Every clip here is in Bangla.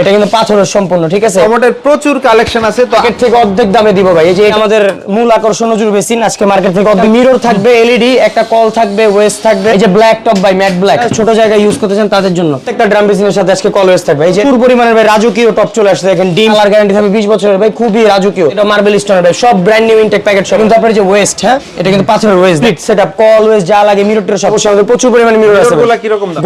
এটা কিন্তু পাথরের সম্পূর্ণ ঠিক আছে? কমোডের প্রচুর কালেকশন আছে তো মার্কেট থেকে অর্ধেক দামে দিব ভাই। এই যে আমাদের মূল আকর্ষণ নজর বেসিন আজকে মার্কেট থেকে অর্ধেক। মিরর থাকবে এলইডি একটা কল থাকবে ওয়েস্ট থাকবে। এই যে black top by matt black ছোট জায়গায় ইউজ করতে চান তাদের জন্য। একটা ড্রাম বেসিনের সাথে আজকে কল ওয়েস্ট থাকবে। এই যে পুরো পরিমাণের ভাই রাজকীয় টপ চলে আসছে। দেখেন ডিম আর গ্যারান্টি থাকবে 20 বছরের ভাই খুবই রাজকীয়। এটা মার্বেল স্টোনের ভাই সব ব্র্যান্ড নিউ ইনটেক প্যাকেট সব। কিন্তু আপনার যে ওয়েস্ট হ্যাঁ এটা কিন্তু পাথরের ওয়েস্ট সেটআপ কল ওয়েস্ট যা লাগে মিরর সব। আমাদের প্রচুর পরিমাণে মিরর আছে?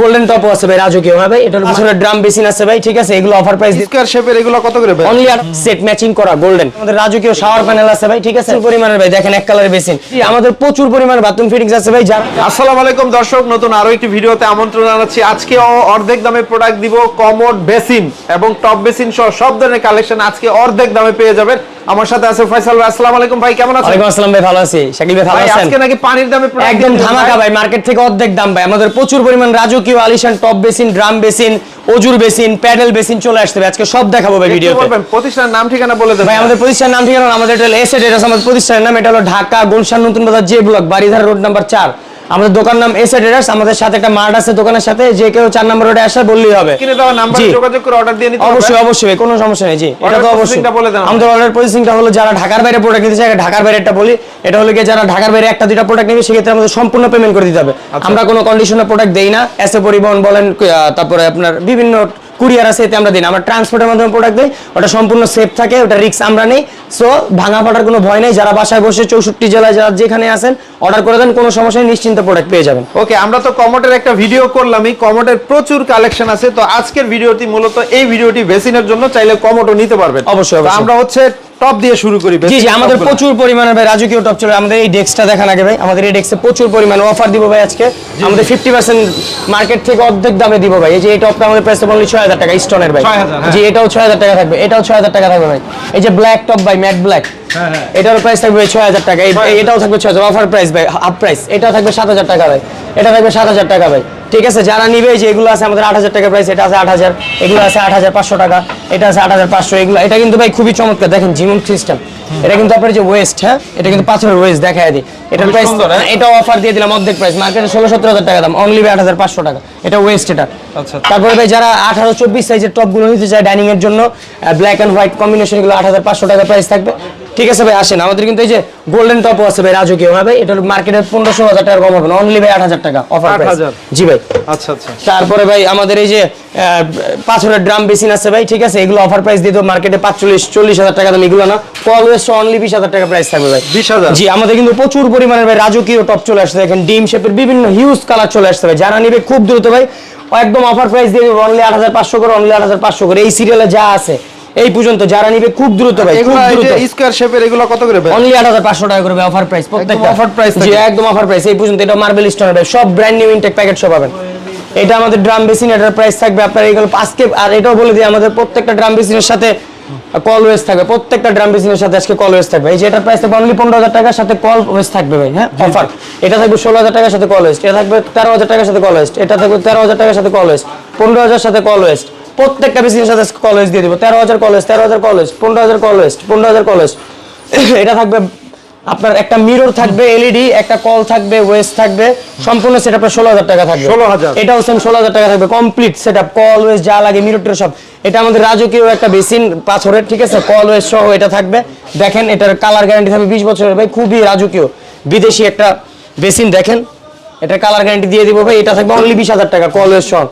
গোল্ডেন টপও আছে ভাই রাজকীয় হ্যাঁ ভাই? এটা পাথরের ড্রাম বেসিন আছে ভাই ঠিক আছে? এগুলো অফার প্রাইস স্কয়ার শেপের এগুলো কত করে ভাই? অনলি আর সেট ম্যাচিং করা গোল্ডেন আমাদের রাজকীয় শাওয়ার প্যানেল আছে ভাই ঠিক আছে? প্রচুর পরিমাণের ভাই দেখেন এক কালারের বেসিন আমাদের প্রচুর পরিমাণে বাথরুম ফিটিংস আছে ভাই যারা আসসালামু আলাইকুম দর্শক নতুন আরও একটি ভিডিওতে আমন্ত্রণ জানাচ্ছি। আজকে অর্ধেক দামে প্রোডাক্ট দিব কমোড বেসিন এবং টপ বেসিন সহ সব ধরনের কালেকশন আজকে অর্ধেক দামে পেয়ে যাবেন। আমার সাথে আছে ফয়সাল ভাই। আসসালামু আলাইকুম ভাই কেমন আছেন? ওয়ালাইকুম আসসালাম ভাই ভালো আছি। শাকিল ভাই ভালো আছেন? আজকে নাকি পানির দামে একদম ধামাকা ভাই মার্কেট থেকে অর্ধেক দাম ভাই। আমাদের প্রচুর পরিমাণ রাজকীয় আলিশান টপ বেসিন ড্রাম বেসিন অজুর বেসিন প্যাডেল বেসিন চলে আসছে। আজকে সব দেখাবো ভাই ভিডিওতে। প্রতিষ্ঠানের নাম ঠিকানা বলে দেন ভাই আমাদের প্রতিষ্ঠানের নাম ঠিকানা আমাদের এটা এসে ডেটাস আমাদের প্রতিষ্ঠানের নাম এটা হলো Dhaka Gulshan Notun Bazar J block Baridhara road number চার। আমাদের দোকান নাম এসে ডেটাস আমাদের সাথে একটা মার্ট আছে দোকানের সাথে যে কেউ চার নম্বর রোডে আসা বললেই হবে। কিনে দেওয়া নাম্বারে যোগাযোগ করে অর্ডার দিয়ে নিতে অবশ্যই অবশ্যই কোনো সমস্যা নেই জি। এটা তো অবশ্যই। আমাদের। অর্ডার প্রসেসিংটা হলো যারা ঢাকার বাইরে প্রোডাক্ট নিতে চায় ঢাকার বাইরে একটা বলি। এটা হলো কি যারা ঢাকার বাইরে একটা দুইটা প্রোডাক্ট নেবে সেক্ষেত্রে আমাদের সম্পূর্ণ পেমেন্ট করে দিতে হবে। আচ্ছা। আমরা কোনো কন্ডিশনের প্রোডাক্ট দেই না। এসে পরিবহন বলেন তারপরে আপনার বিভিন্ন কুরিয়ার আছে এতে আমরা দিই না। আমরা ট্রান্সপোর্টের মাধ্যমে প্রোডাক্ট দিই ওটা সম্পূর্ণ সেফ থাকে ওটা রিস্ক আমরা নেই। সো ভাঙা ফাটার কোনো ভয় নেই যারা বাসায় বসে চৌষট্টি জেলায় যারা যেখানে আসেন অর্ডার করে দেন কোনো সমস্যা নেই নিশ্চিন্ত প্রোডাক্ট পেয়ে যাবেন ওকে আমরা তো কমটের একটা ভিডিও করলাম এই কমোডের প্রচুর কালেকশন আছে তো আজকের ভিডিওটি মূলত এই ভিডিওটি বেসিনের জন্য চাইলে কমটও নিতে পারবেন অবশ্যই। আমরা হচ্ছে টপ দিয়ে শুরু করি জি জি আমাদের প্রচুর পরিমাণে ভাই রাজকীয় টপ চলে আমাদের এই ডেস্কটা দেখান আগে ভাই। আমাদের এই ডেস্কে প্রচুর পরিমাণে অফার দিব ভাই আজকে। আমাদের ফিফটি পার্সেন্ট মার্কেট থেকে অর্ধেক দামে দিব ভাই। এই যে এই টপটা আমাদের প্রাইস অনলি ছয় হাজার টাকা স্টোনের ভাই। 6,000, হ্যাঁ। জি এটাও ছয় হাজার টাকা থাকবে এটাও ছয় হাজার টাকা থাকবে ভাই। এই যে ব্ল্যাক টপ ভাই ম্যাট ব্ল্যাক। এটার প্রাইস থাকবে ছয় হাজার টাকা। এই- 6,000 এটাও থাকবে ছয় হাজার অফার প্রাইস ভাই হাফ প্রাইস এটা থাকবে সাত হাজার টাকা ভাই। এটা থাকবে সাত হাজার টাকা ভাই। ঠিক আছে? যারা নিবে যে এগুলো আছে আমাদের আট হাজার টাকা প্রাইস এটা আছে আট হাজার এগুলো আছে আট হাজার পাঁচশো টাকা এটা আছে আট হাজার পাঁচশো। এগুলো এটা কিন্তু ভাই খুবই চমৎকার। দেখেন জিমন সিস্টেম এটা কিন্তু আপনার যে ওয়েস্ট হ্যাঁ? এটা কিন্তু পাথরের ওয়েস্ট দেখা দিই। এটার প্রাইস হ্যাঁ? এটাও অফার দিয়ে দিলাম অর্ধেক প্রাইস মার্কেটে ষোলো সতেরো হাজার টাকা দাম। অনলি আট হাজার পাঁচশো টাকা। এটা ওয়েস্ট এটা। আচ্ছা। তারপরে ভাই যারা আঠারো চব্বিশ সাইজের টপগুলো নিতে চায় ডাইনিং এর জন্য ব্ল্যাক অ্যান্ড হোয়াইট কম্বিনেশনগুলো আট হাজার পাঁচশো টাকা প্রাইস থাকবে। ঠিক আছে ভাই আসেন। আমাদের কিন্তু এই যে গোল্ডেন টপও আছে ভাই রাজকীয় হ্যাঁ ভাই? এটা মার্কেটে পনেরোশো হাজার টাকা কম হবে না অনলি ভাই আট হাজার টাকা অফার 8,000 জি ভাই। আচ্ছা আচ্ছা। তারপরে ভাই আমাদের এই যে পাথরের ড্রাম বেসিন আছে ভাই ঠিক আছে? এগুলো অফার প্রাইস দিয়ে দেবো মার্কেটে পাঁচচল্লিশ চল্লিশ হাজার টাকা দাম এগুলো না। অলওয়েজ অনলি বিশ হাজার টাকা প্রাইস থাকবে ভাই। 20,000 জি আমাদের কিন্তু প্রচুর পরিমাণের ভাই রাজকীয় টপ চলে আসছে। দেখেন ডিম শেপের বিভিন্ন হিউজ কালার চলে আসছে ভাই। যারা নিবে খুব দ্রুত ভাই একদম অফার প্রাইস দিয়ে দেবো অনলি আট হাজার পাঁচশো করে অনলি আট হাজার পাঁচশো করে। এই সিরিয়ালে যা আছে এই পর্যন্ত যারা নিবে খুব দ্রুত ভাই খুব দ্রুত। স্কয়ার শেপের এগুলো কত করে ভাই? অনলি আট হাজার পাঁচশো টাকা করবে অফার প্রাইস প্রত্যেকটা। offer price জি একদম অফার প্রাইস এই পর্যন্ত এটা মার্বেল স্টোনের ভাই সব ব্র্যান্ড নিউ ইনটেক প্যাকেট সব পাবেন। এটা আমাদের ড্রাম বেসিন এটার প্রাইস থাকবে আপনার এইগুলো আজকে আর এটাও বলে দিই আমাদের প্রত্যেকটা ড্রাম বেসিনের সাথে কল ওয়েস থাকবে প্রত্যেকটা ড্রাম বেসিনের সাথে আজকে কল ওয়েস থাকবে। এই যে এটার প্রাইস থাকবে অনলি পনেরো হাজার টাকার সাথে কল ওয়েস থাকবে ভাই হ্যাঁ? অফার এটা থাকবে ষোলো হাজার টাকার সাথে কল ওয়েস্ট এটা থাকবে তেরো হাজার টাকার সাথে কল ওয়েস্ট এটা থাকবে তেরো হাজার টাকার সাথে কল পনেরো হাজার সাথে কল ওয়েস্ট প্রত্যেকটা বেসিনের সাথে কল ওয়েস্ট দিয়ে দিব। তেরো হাজার কল ওয়েস্ট তেরো হাজার কল ওয়েস্ট পনেরো হাজার কল ওয়েস্ট পনেরো হাজার কল ওয়েস্ট এটা থাকবে আপনার একটা মিরর থাকবে এলইডি একটা কল থাকবে ওয়েস্ট থাকবে সম্পূর্ণ সেট আপনার ষোলো হাজার টাকা থাকবে। 16,000 এটাও সেম ষোলো হাজার টাকা থাকবে। কমপ্লিট সেট আপ কল ওয়েস্ট যা লাগে মিরর টিরর সব। এটা আমাদের রাজকীয় একটা বেসিন পাথরের ঠিক আছে? কল ওয়েস্ট সহ এটা থাকবে। দেখেন এটার কালার গ্যারান্টি থাকবে বিশ বছরের। ভাই খুবই রাজকীয়। বিদেশি একটা বেসিন দেখেন। এটা কালার গ্যারান্টি দিয়ে দিব ভাই এটা থাকবে অনলি বিশ হাজার টাকা কল ওয়েস্ট সহ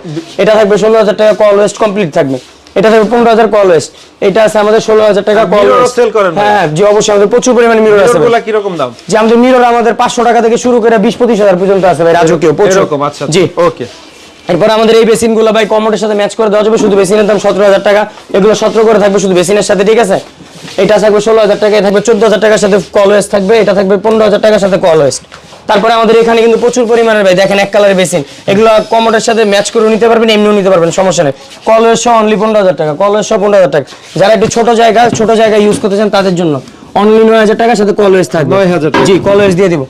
এটা থাকবে ষোলো হাজার টাকা কল ওয়েস্ট কমপ্লিট থাকবে। এটা থাকবে পনেরো হাজার কল ওয়েস্ট এটা আছে আমাদের ষোলো হাজার টাকা কল ওয়েস্ট sell করেন হ্যাঁ জি অবশ্যই আমাদের প্রচুর পরিমাণে মিরর আছে। এগুলো কি রকম দাম? যে আমাদের মিরর আমাদের পাঁচশো টাকা থেকে শুরু করে বিশ পঁচিশ হাজার পর্যন্ত আছে ভাই রাজকীয় প্রচুর। এরকম আচ্ছা জি। ওকে এরপর আমাদের এই বেসিনগুলো ভাই কমোডের সাথে ম্যাচ করে দেওয়া যাবে শুধু বেসিনের দাম সতেরো হাজার টাকা। এগুলো সতেরো করে থাকবে শুধু বেসিনের সাথে ঠিক আছে? এটা থাকবে ষোলো হাজার টাকা এটা থাকবে চোদ্দ হাজার টাকার সাথে কল ওয়েস্ট থাকবে এটা থাকবে পনেরো হাজার টাকার সাথে কল ওয়েস্ট তারপরে আমাদের এখানে কিন্তু প্রচুর পরিমাণের ভাই দেখেন এক কালারের বেসিন। এগুলো কমোডের সাথে ম্যাচ করে নিতে পারবেন এমনিও নিতে পারবেন সমস্যা নেই। কলের সহ অনলি পনেরো হাজার টাকা কলের সহ পনেরো হাজার টাকা। যারা একটু ছোট জায়গা ছোট জায়গা ইউজ করতে চান তাদের জন্য অনলি নয় হাজার টাকার সাথে কলওয়েজ থাকবে। 9,000 টাকা। জি কলওয়েজ দিয়ে দিব।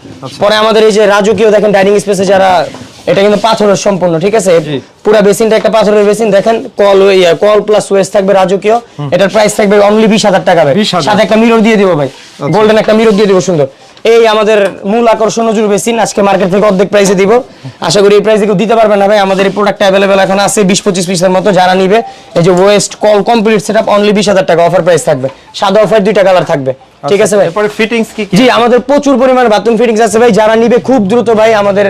পরে আমাদের এই যে রাজকীয় দেখেন ডাইনিং স্পেসে যারা এটা কিন্তু পাথরের সম্পূর্ণ ঠিক আছে? পুরো বেসিনটা একটা পাথরের বেসিন দেখেন কল কল প্লাস ওয়েস্ট থাকবে রাজকীয়। এটার প্রাইস থাকবে অনলি বিশ হাজার টাকা ভাই। সাথে একটা মিরর দিয়ে দিব ভাই। গোল্ডেন একটা মিরর দিয়ে দিব সুন্দর। এই আমাদের মূল আকর্ষণ নজর বেসিন আজকে মার্কেট থেকে অর্ধেক প্রাইসে দিব। আশা করি এই প্রাইসে কেউ দিতে পারবে না ভাই। আমাদের এই প্রোডাক্ট অ্যাভেলেবেল এখন আছে বিশ পঁচিশ পিসের মতো যারা নিবে। এই যে ওয়েস্ট কল কমপ্লিট সেট আপ অনলি বিশ হাজার টাকা অফার প্রাইস থাকবে। সাদা অফার দুইটা কালার থাকবে। ঠিক আছে ভাই। এরপরে ফিটিংস কি কি জি আমাদের প্রচুর পরিমাণে বাথরুম ফিটিংস আছে ভাই যারা নিবে খুব দ্রুত ভাই আমাদের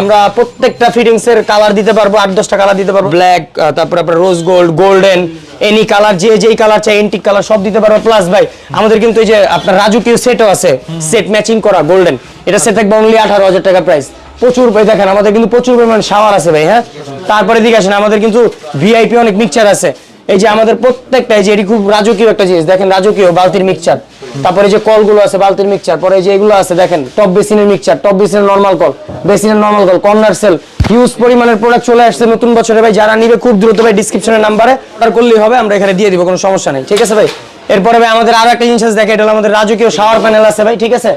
আমরা প্রত্যেকটা ফিটিংস এর কালার দিতে পারব আট দশটা কালার দিতে পারব। ব্ল্যাক তারপর আপনার rose gold golden any colour যে যেই কালার চাই এন্টিক কালার সব দিতে পারব প্লাস ভাই আমাদের কিন্তু এই যে আপনার রাজুকীয় সেটও আছে সেট ম্যাচিং করা গোল্ডেন এটা সেট থাকবে অনলি আঠারো হাজার টাকা প্রাইস প্রচুর ভাই দেখেন আমাদের কিন্তু প্রচুর পরিমাণ শাওয়ার আছে ভাই হ্যাঁ? তারপরে দিকে আসেন আমাদের কিন্তু ভিআইপি অনেক মিক্সচার আছে। এই যে আমাদের প্রত্যেকটা এই যে এটি খুব রাজকীয় একটা জিনিস দেখেন রাজকীয় বালতির মিক্সচার তারপরে যে কলগুলো আছে, বালতির মিক্সচার পরে যে এগুলো আছে, দেখেন টপ বেসিনের মিক্সচার টপ বেসিনের নরমাল কল বেসিনের নরমাল কল কর্নার সেল হিউজ পরিমাণের প্রোডাক্ট চলে আসছে নতুন বছরে। ভাই, যারা নিবে খুব দ্রুত, ভাই ডিসক্রিপশনের নাম্বারে অর্ডার করলেই হবে, আমরা এখানে দিয়ে দিব, কোনো সমস্যা নেই, ঠিক আছে ভাই? এরপরে ভাই, আমাদের আরও একটা জিনিস দেখে এটা আমাদের রাজকীয় শাওয়ার প্যানেল আছে, ভাই, ঠিক আছে?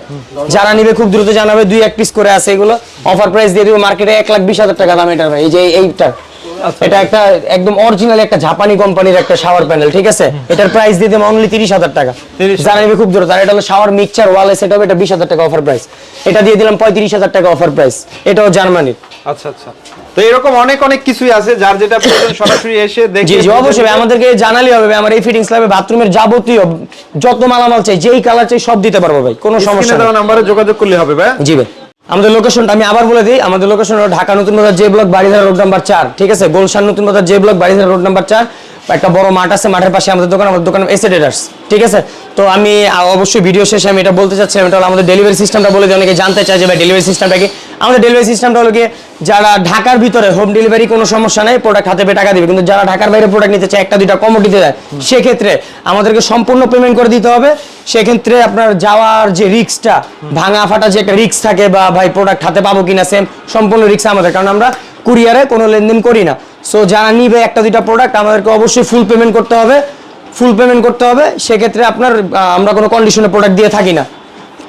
যারা নিবে খুব দ্রুত জানাবে, দুই এক পিস করে আছে এগুলো। অফার প্রাইস দিয়ে দিব মার্কেটে এক লাখ বিশ হাজার টাকা দাম এটা ভাই, এই যে এইটার। এটা একটা একদম অরিজিনাল একটা জাপানি কোম্পানির একটা শাওয়ার প্যানেল ঠিক আছে? এটার প্রাইস দিয়ে দেবো অনলি তিরিশ হাজার টাকা। 30,000 যারা নিবে খুব দ্রুত। আর এটা হলো শাওয়ার মিক্সচার ওয়ালে সেট হবে এটা বিশ হাজার টাকা অফার প্রাইস এটা দিয়ে দিলাম পঁয়ত্রিশ হাজার টাকা অফার প্রাইস এটাও জার্মানির আচ্ছা আচ্ছা। তো এরকম অনেক অনেক কিছুই আছে যার যেটা প্রয়োজন সরাসরি এসে দেখে জি অবশ্যই আমাদেরকে জানালে হবে ভাই, আমার এই ফিটিংস বাথরুমের যাবতীয় যত মালামাল চাই যেই কালার চাই সব দিতে পারব ভাই কোনো সমস্যা নেই। নাম্বারে যোগাযোগ করলে হবে ভাই। জি ভাই। আমাদের লোকেশনটা আমি আবার বলে দিই, আমাদের লোকেশন হলো ঢাকা নতুন বাজার যে ব্লক বাড়িধারা রোড নাম্বার চার, ঠিক আছে? গোলশান নতুন বাজার যে ব্লক বাড়িধারা রোড নাম্বার চার। একটা বড় মাঠ আছে, মাঠের পাশে আমাদের দোকান আমাদের দোকান এসে ডেটার্স ঠিক আছে? তো আমি অবশ্যই ভিডিও শেষে আমি এটা বলতে চাচ্ছিলাম এটা আমাদের ডেলিভারি সিস্টেমটা বলে দিই, অনেকে জানতে চাই যে ভাই ডেলিভারি সিস্টেমটা কি? আমাদের ডেলিভারি সিস্টেমটা হলো কি যারা ঢাকার ভিতরে হোম ডেলিভারি কোনো সমস্যা নাই প্রোডাক্ট হাতে পেয়ে টাকা দিবে। কিন্তু যারা ঢাকার বাইরে প্রোডাক্ট নিতে চায় একটা দুইটা কমও দিতে যায় সেক্ষেত্রে আমাদেরকে সম্পূর্ণ পেমেন্ট করে দিতে হবে। সেক্ষেত্রে আপনার যাওয়ার যে রিস্কটা ভাঙা ফাটা যে একটা রিস্ক থাকে বা ভাই প্রোডাক্ট হাতে পাবো কিনা সেম সম্পূর্ণ রিক্স আমাদের। কারণ আমরা কুরিয়ারে কোনো লেনদেন করি না। সো যারা নিবে একটা দুইটা প্রোডাক্ট আমাদেরকে অবশ্যই ফুল পেমেন্ট করতে হবে। ফুল পেমেন্ট করতে হবে। সেক্ষেত্রে আপনার আমরা কোনো কন্ডিশনে প্রোডাক্ট দিয়ে থাকি না।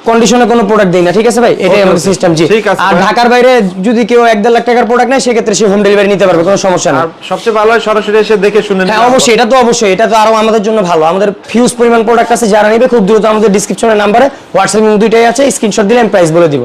কন্ডিশনে কোনো প্রোডাক্ট দেই না ঠিক আছে ভাই? এটাই আমাদের সিস্টেম জি। আর ঢাকার বাইরে যদি কেউ এক দেড় লাখ টাকার প্রোডাক্ট নেয় সেক্ষেত্রে সে হোম ডেলিভারি নিতে পারবে কোনো সমস্যা না আর সবচেয়ে ভালো হয় সরাসরি এসে দেখে শুনে হ্যাঁ অবশ্যই এটা তো অবশ্যই এটা তো আরও আমাদের জন্য ভালো। আমাদের ফিউজ পরিমাণ প্রোডাক্ট আছে যারা নেবে খুব দ্রুত আমাদের ডিসক্রিপশনের নাম্বারে হোয়াটসঅ্যাপ দুইটাই আছে স্ক্রিনশট দিলে আমি প্রাইস বলে দিব।